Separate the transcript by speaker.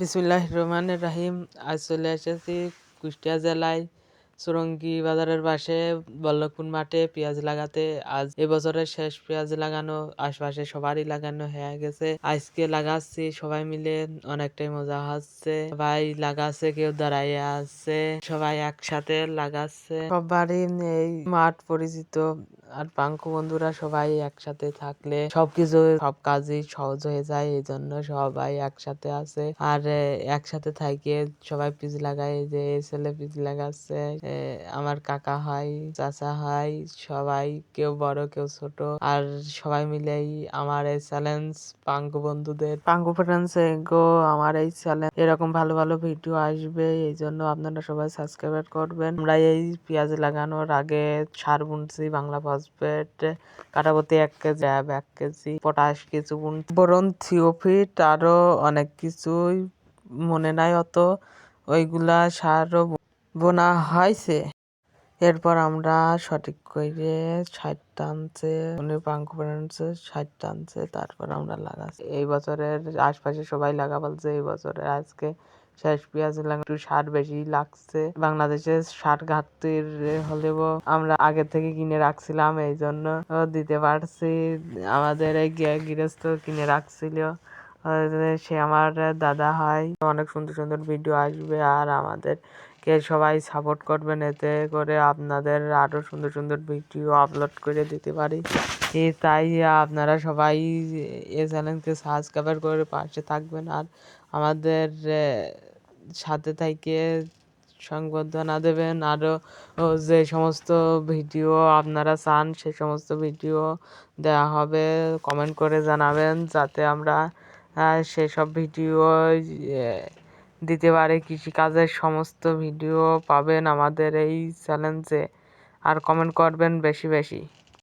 Speaker 1: বিসমুল্লাহ রহমানের রাহিম। আজ চলে এসেছি কুষ্টিয়া জেলায় সুরঙ্গি বাজারের পাশে বল্লভপুর মাঠে পেঁয়াজ লাগাতে। আজ এবছরের শেষ পেঁয়াজ লাগানো, আশপাশে সবারই লাগানো হয়ে গেছে। আজকে লাগাচ্ছি, সবাই মিলে অনেকটাই মজা হচ্ছে। সবাই লাগাচ্ছে, কেউ দাঁড়াইয়ে আছে, সবাই একসাথে লাগাচ্ছে। সবারই এই মাঠ পরিচিত। আর পাঙ্কু বন্ধুরা সবাই একসাথে থাকলে সবকিছু, সব কাজই সহজ হয়ে যায় এই জন্য সবাই একসাথে আছে। আর একসাথে থাইকে সবাই পিচ লাগায়, যে ছেলে পিচ লাগাচ্ছে আমার কাকা হয়, চাচা হয়, সবাই কেউ বড়, কেউ ছোট। আর সবাই মিলেই আমার এই চ্যালেঞ্জ পাঙ্কু বন্ধুদের। পাঙ্কু ফ্রেন্ডস গো, আমার এই চ্যালেঞ্জ এরকম ভালো ভালো ভিডিও আসবে এই জন্য আপনারা সবাই সাবস্ক্রাইব করবেন। আমরা এই পেঁয়াজ লাগানোর আগে সার বুনছি বাংলা ফসফেট কাটাপতি এক কেজি র্যাব এক কেজি, পটাশ কিছু বোরন থিওফিট আরও অনেক কিছুই মনে নাই অত। ওইগুলা সারও বোনা হয়েছে এরপর আমরা সঠিক করে ষাট উনি পাঙ্কু ফ্রেন্ডসে ষাট টানছে, তারপর আমরা লাগাচ্ছি। এই বছরের আশপাশে সবাই লাগা বলছে, এই বছরের আজকে শেষ পেঁয়াজ লাগা একটু সার বেশি লাগছে। বাংলাদেশে সার ঘাটতির হলেও আমরা আগে থেকে কিনে রাখছিলাম এই জন্য দিতে পারছি। আমাদের এই গৃহ- গৃহস্থ কিনে রাখছিল। সে আমার দাদা হয়। অনেক সুন্দর সুন্দর ভিডিও আসবে আর আমাদের কে সবাই সাপোর্ট করবেন। এতে করে আপনাদের আরও সুন্দর সুন্দর ভিডিও আপলোড করে দিতে পারি। তাই আপনারা সবাই এ চ্যানেলকে সাবস্ক্রাইব করে পাশে থাকবেন। আর আমাদের সাথে থেকে সংবর্ধনা দেবেন। আরও যে সমস্ত ভিডিও আপনারা চান, সে সমস্ত ভিডিও দেওয়া হবে। কমেন্ট করে জানাবেন যাতে আমরা সেসব ভিডিও দিতে পারি। কৃষিকাজের সমস্ত ভিডিও পাবেন আমাদের এই চ্যালেঞ্জে আর কমেন্ট করবেন বেশি বেশি।